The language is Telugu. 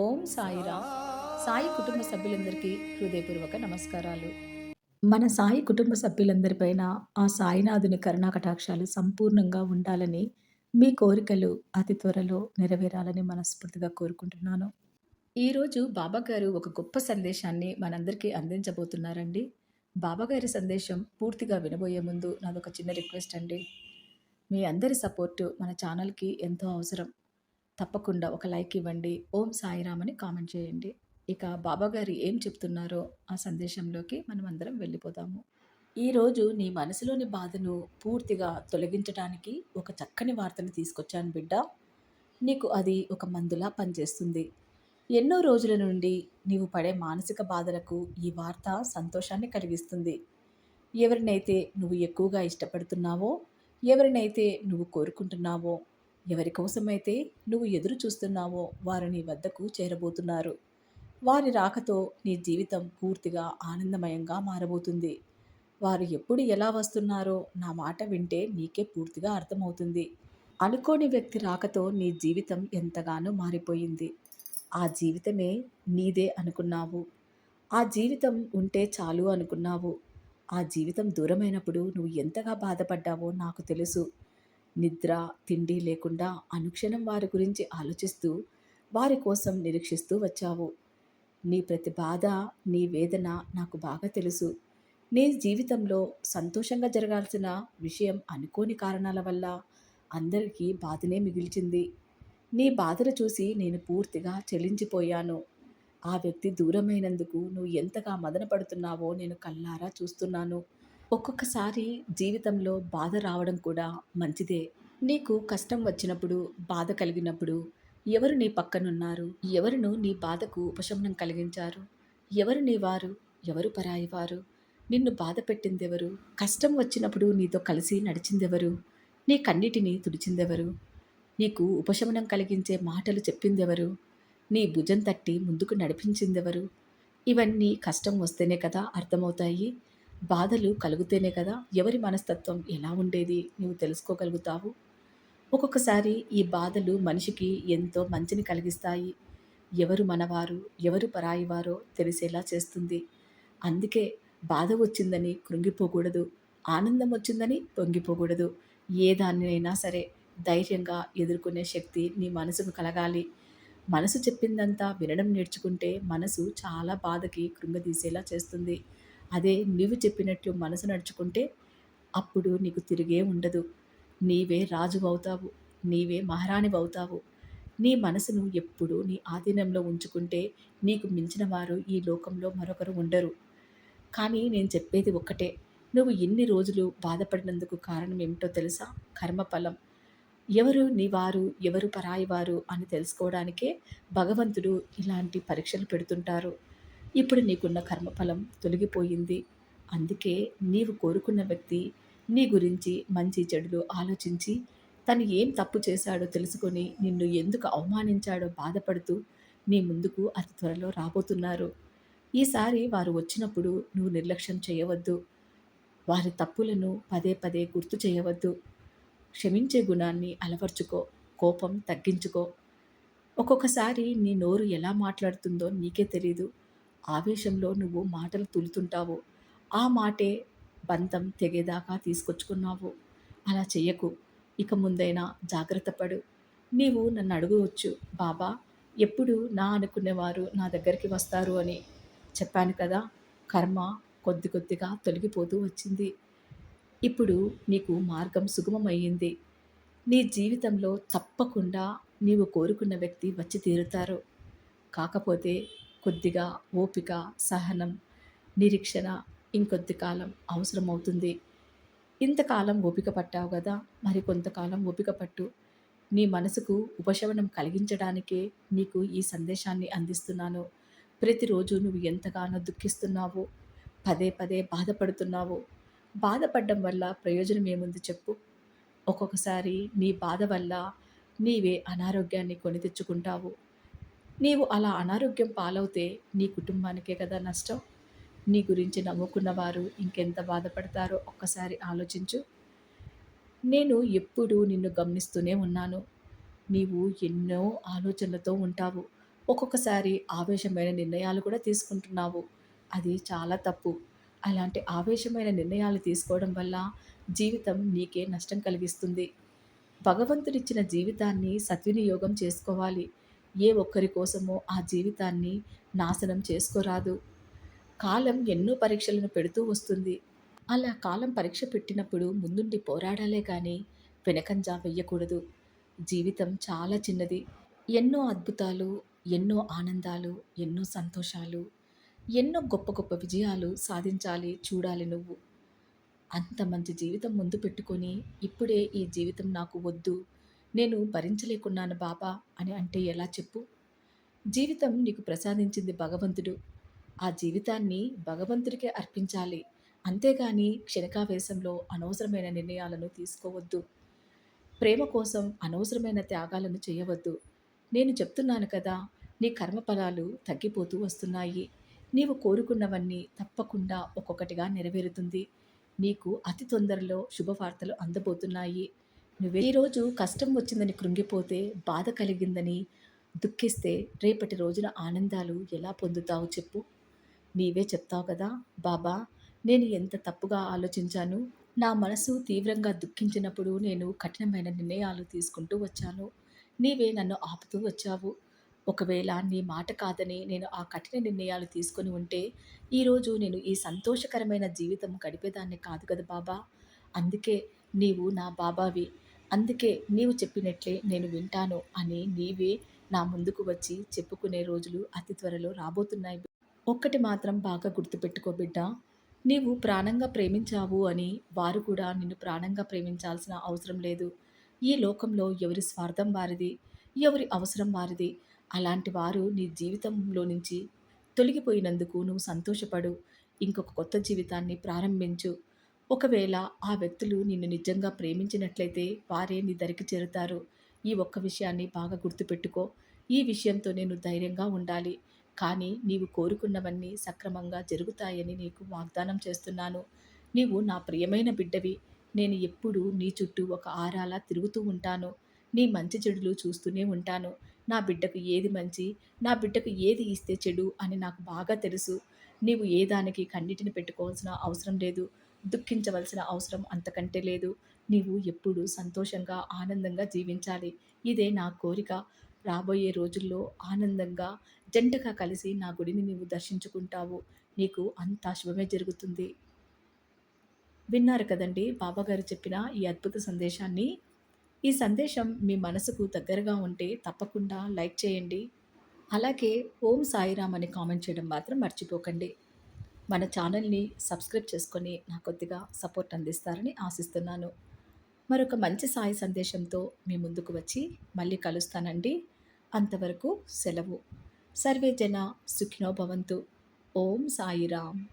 ఓం సాయిరామ్ సాయి కుటుంబ సభ్యులందరికీ హృదయపూర్వక నమస్కారాలు. మన సాయి కుటుంబ సభ్యులందరిపైన ఆ సాయినాథుని కరుణా కటాక్షాలు సంపూర్ణంగా ఉండాలని మీ కోరికలు అతి త్వరలో నెరవేరాలని మనస్ఫూర్తిగా కోరుకుంటున్నాను. ఈరోజు బాబాగారు ఒక గొప్ప సందేశాన్ని మనందరికీ అందించబోతున్నారండి. బాబాగారి సందేశం పూర్తిగా వినబోయే ముందు నాదొక చిన్న రిక్వెస్ట్ అండి. మీ అందరి సపోర్టు మన ఛానల్కి ఎంతో అవసరం. తప్పకుండా ఒక లైక్ ఇవ్వండి. ఓం సాయిరామ్ అని కామెంట్ చేయండి. ఇక బాబాగారు ఏం చెప్తున్నారో ఆ సందేశంలోకి మనం అందరం వెళ్ళిపోతాము ఈరోజు నీ మనసులోని బాధను పూర్తిగా తొలగించడానికి ఒక చక్కని వార్తను తీసుకొచ్చాను బిడ్డ. నీకు అది ఒక మందులా పనిచేస్తుంది. ఎన్నో రోజుల నుండి నీవు పడే మానసిక బాధలకు ఈ వార్త సంతోషాన్ని కలిగిస్తుంది. ఎవరినైతే నువ్వు ఎక్కువగా ఇష్టపడుతున్నావో ఎవరినైతే నువ్వు కోరుకుంటున్నావో ఎవరి కోసమైతే నువ్వు ఎదురు చూస్తున్నావో వారు నీ వద్దకు చేరబోతున్నారు. వారి రాకతో నీ జీవితం పూర్తిగా ఆనందమయంగా మారబోతుంది. వారు ఎప్పుడు ఎలా వస్తున్నారో నా మాట వింటే నీకే పూర్తిగా అర్థమవుతుంది. అనుకోని వ్యక్తి రాకతో నీ జీవితం ఎంతగానో మారిపోయింది. ఆ జీవితమే నీదే అనుకున్నావు. ఆ జీవితం ఉంటే చాలు అనుకున్నావు. ఆ జీవితం దూరమైనప్పుడు నువ్వు ఎంతగా బాధపడ్డావో నాకు తెలుసు. నిద్ర తిండి లేకుండా అనుక్షణం వారి గురించి ఆలోచిస్తూ వారి కోసం నిరీక్షిస్తూ వచ్చావు. నీ ప్రతి బాధ నీ వేదన నాకు బాగా తెలుసు. నీ జీవితంలో సంతోషంగా జరగాల్సిన విషయం అనుకోని కారణాల వల్ల అందరికీ బాధనే మిగిల్చింది. నీ బాధను చూసి నేను పూర్తిగా చెలించిపోయాను. ఆ వ్యక్తి దూరమైనందుకు నువ్వు ఎంతగా మదనపడుతున్నావో నేను కల్లారా చూస్తున్నాను. ఒక్కొక్కసారి జీవితంలో బాధ రావడం కూడా మంచిదే. నీకు కష్టం వచ్చినప్పుడు బాధ కలిగినప్పుడు ఎవరు నీ పక్కనున్నారు? ఎవరును నీ బాధకు ఉపశమనం కలిగించారు? ఎవరు నీ వారు ఎవరు పరాయి వారు నిన్ను బాధ పెట్టిందెవరు? కష్టం వచ్చినప్పుడు నీతో కలిసి నడిచిందెవరు? నీ కన్నిటిని తుడిచిందెవరు? నీకు ఉపశమనం కలిగించే మాటలు చెప్పిందెవరు? నీ భుజం తట్టి ముందుకు నడిపించిందెవరు? ఇవన్నీ కష్టం వస్తేనే కదా అర్థమవుతాయి. బాధలు కలుగుతేనే కదా ఎవరి మనస్తత్వం ఎలా ఉండేది నువ్వు తెలుసుకోగలుగుతావు? ఒక్కొక్కసారి ఈ బాధలు మనిషికి ఎంతో మంచిని కలిగిస్తాయి. ఎవరు మనవారు ఎవరు పరాయివారో తెలిసేలా చేస్తుంది. అందుకే బాధ వచ్చిందని కృంగిపోకూడదు ఆనందం వచ్చిందని పొంగిపోకూడదు. ఏ దానినైనా సరే ధైర్యంగా ఎదుర్కొనే శక్తి నీ మనసుకు కలగాలి. మనసు చెప్పిందంతా వినడం నేర్చుకుంటే మనసు చాలా బాధకి కృంగదీసేలా చేస్తుంది. అదే నీవు చెప్పినట్లు మనసు నడుచుకుంటే అప్పుడు నీకు తిరిగే ఉండదు. నీవే రాజు అవుతావు నీవే మహారాణి అవుతావు నీ మనసును ఎప్పుడూ నీ ఆధీనంలో ఉంచుకుంటే నీకు మించిన వారు ఈ లోకంలో మరొకరు ఉండరు. కానీ నేను చెప్పేది ఒక్కటే నువ్వు ఎన్ని రోజులు బాధపడినందుకు కారణం ఏమిటో తెలుసా? కర్మఫలం ఎవరు నీ వారు ఎవరు పరాయివారు అని తెలుసుకోవడానికే భగవంతుడు ఇలాంటి పరీక్షలు పెడుతుంటారు. ఇప్పుడు నీకున్న కర్మఫలం తొలగిపోయింది. అందుకే నీవు కోరుకున్న వ్యక్తి నీ గురించి మంచి చెడులు ఆలోచించి తను ఏం తప్పు చేశాడో తెలుసుకొని నిన్ను ఎందుకు అవమానించాడో బాధపడుతూ నీ ముందుకు అతి త్వరలో రాబోతున్నారు. ఈసారి వారు వచ్చినప్పుడు నువ్వు నిర్లక్ష్యం చేయవద్దు. వారి తప్పులను పదే పదే గుర్తు చేయవద్దు. క్షమించే గుణాన్ని అలవర్చుకో కోపం తగ్గించుకో. ఒక్కొక్కసారి నీ నోరు ఎలా మాట్లాడుతుందో నీకే తెలీదు. ఆవేశంలో నువ్వు మాటలు తులుతుంటావు. ఆ మాటే బంధం తెగేదాకా తీసుకొచ్చుకున్నావు. అలా చెయ్యకు. ఇక ముందైనా జాగ్రత్త పడు. నీవు నన్ను అడగవచ్చు బాబా ఎప్పుడు నా అనుకునేవారు నా దగ్గరికి వస్తారు అని చెప్పాను కదా. కర్మ కొద్ది కొద్దిగా తొలగిపోతూ వచ్చింది. ఇప్పుడు నీకు మార్గం సుగమమయ్యింది. నీ జీవితంలో తప్పకుండా నీవు కోరుకున్న వ్యక్తి వచ్చి తీరుతారు. కాకపోతే కొద్దిగా ఓపిక సహనం నిరీక్షణ ఇంకొద్ది కాలం అవసరమవుతుంది. ఇంతకాలం ఓపిక పట్టావు కదా మరి కొంతకాలం ఓపిక పట్టు. నీ మనసుకు ఉపశమనం కలిగించడానికే నీకు ఈ సందేశాన్ని అందిస్తున్నాను. ప్రతిరోజు నువ్వు ఎంతగానో దుఃఖిస్తున్నావు పదే పదే బాధపడుతున్నావు బాధపడడం వల్ల ప్రయోజనం ఏముంది చెప్పు. ఒక్కొక్కసారి నీ బాధ వల్ల నీవే అనారోగ్యాన్ని కొని తెచ్చుకుంటావు. నీవు అలా అనారోగ్యం పాలవుతే నీ కుటుంబానికే కదా నష్టం నీ గురించి నమ్ముకున్న వారు ఇంకెంత బాధపడతారో ఒక్కసారి ఆలోచించు నేను ఎప్పుడూ నిన్ను గమనిస్తూనే ఉన్నాను నీవు ఎన్నో ఆలోచనలతో ఉంటావు ఒక్కొక్కసారి ఆవేశమైన నిర్ణయాలు కూడా తీసుకుంటున్నావు. అది చాలా తప్పు. అలాంటి ఆవేశమైన నిర్ణయాలు తీసుకోవడం వల్ల జీవితం నీకే నష్టం కలిగిస్తుంది. భగవంతుడిచ్చిన జీవితాన్ని సద్వినియోగం చేసుకోవాలి. ఏ ఒక్కరి కోసమో ఆ జీవితాన్ని నాశనం చేసుకోరాదు. కాలం ఎన్నో పరీక్షలను పెడుతూ వస్తుంది. అలా కాలం పరీక్ష పెట్టినప్పుడు ముందుండి పోరాడాలే కానీ వెనకంజా వెయ్యకూడదు. జీవితం చాలా చిన్నది. ఎన్నో అద్భుతాలు, ఎన్నో ఆనందాలు, ఎన్నో సంతోషాలు, ఎన్నో గొప్ప గొప్ప విజయాలు సాధించాలి, చూడాలి నువ్వు. అంత మంచి జీవితం ముందు పెట్టుకొని, ఇప్పుడే ఈ జీవితం నాకు వద్దు, నేను భరించలేకున్నాను బాబా అని అంటే ఎలా చెప్పు? జీవితం నీకు ప్రసాదించింది భగవంతుడు. ఆ జీవితాన్ని భగవంతుడికే అర్పించాలి. అంతేగాని క్షణికావేశంలో అనవసరమైన నిర్ణయాలను తీసుకోవద్దు. ప్రేమ కోసం అనవసరమైన త్యాగాలను చేయవద్దు. నేను చెప్తున్నాను కదా! నీ కర్మఫలాలు తగ్గిపోతూ వస్తున్నాయి. నీవు కోరుకున్నవన్నీ తప్పకుండా ఒక్కొక్కటిగా నెరవేరుతుంది. నీకు అతి తొందరలో శుభవార్తలు అందబోతున్నాయి. నువ్వే ఈరోజు కష్టం వచ్చిందని కృంగిపోతే, బాధ కలిగిందని దుఃఖిస్తే రేపటి రోజున ఆనందాలు ఎలా పొందుతావు చెప్పు? నీవే చెప్తావు కదా! బాబా నేను ఎంత తప్పుగా ఆలోచించాను. నా మనసు తీవ్రంగా దుఃఖించినప్పుడు నేను కఠినమైన నిర్ణయాలు తీసుకుంటూ వచ్చాను. నీవే నన్ను ఆపుతూ వచ్చావు. ఒకవేళ నీ మాట కాదని నేను ఆ కఠిన నిర్ణయాలు తీసుకొని ఉంటే, ఈరోజు నేను ఈ సంతోషకరమైన జీవితం గడిపేదాన్ని కాదు కదా బాబా! అందుకే నీవు నా బాబావి. అందుకే నీవు చెప్పినట్లే నేను వింటాను అని నీవే నా ముందుకు వచ్చి చెప్పుకునే రోజులు అతి త్వరలో రాబోతున్నాయి. ఒక్కటి మాత్రం బాగా గుర్తుపెట్టుకో బిడ్డా! నీవు ప్రాణంగా ప్రేమించావు అని వారు కూడా నిన్ను ప్రాణంగా ప్రేమించాల్సిన అవసరం లేదు. ఈ లోకంలో ఎవరి స్వార్థం వారిది, ఎవరి అవసరం వారిది. అలాంటి వారు నీ జీవితంలో నుంచి తొలగిపోయినందుకు నువ్వు సంతోషపడు. ఇంకొక కొత్త జీవితాన్ని ప్రారంభించు. ఒకవేళ ఆ వ్యక్తులు నిన్ను నిజంగా ప్రేమించినట్లయితే వారే నీ దరికి చేరుతారు. ఈ ఒక్క విషయాన్ని బాగా గుర్తుపెట్టుకో. ఈ విషయంతో నేను ధైర్యంగా ఉండాలి. కానీ నీవు కోరుకున్నవన్నీ సక్రమంగా జరుగుతాయని నీకు వాగ్దానం చేస్తున్నాను. నీవు నా ప్రియమైన బిడ్డవి. నేను ఎప్పుడూ నీ చుట్టూ ఒక ఆరాలా తిరుగుతూ ఉంటాను. నీ మంచి చెడులు చూస్తూనే ఉంటాను. నా బిడ్డకు ఏది మంచి, నా బిడ్డకు ఏది ఇస్తే చెడు అని నాకు బాగా తెలుసు. నీవు ఏ దానికి కన్నిటిని పెట్టుకోవాల్సిన అవసరం లేదు. దుఃఖించవలసిన అవసరం అంతకంటే లేదు. నీవు ఎప్పుడూ సంతోషంగా, ఆనందంగా జీవించాలి. ఇదే నా కోరిక. రాబోయే రోజుల్లో ఆనందంగా జంటగా కలిసి నా గుడిని నీవు దర్శించుకుంటావు. నీకు అంతా శుభమే జరుగుతుంది. విన్నారు కదండీ బాబాగారు చెప్పిన ఈ అద్భుత సందేశాన్ని. ఈ సందేశం మీ మనసుకు దగ్గరగా ఉంటే తప్పకుండా లైక్ చేయండి. అలాగే ఓం సాయిరామ్ అని కామెంట్ చేయడం మాత్రం మర్చిపోకండి. మన ఛానల్‌ని సబ్స్క్రైబ్ చేసుకొని నా కొద్దిగా సపోర్ట్ అందిస్తారని ఆశిస్తున్నాను. మరొక మంచి సాయి సందేశంతో మీ ముందుకు వచ్చి మళ్ళీ కలుస్తానండి. అంతవరకు సెలవు. సర్వే జన సుఖినో భవంతు. ఓం సాయిరామ్.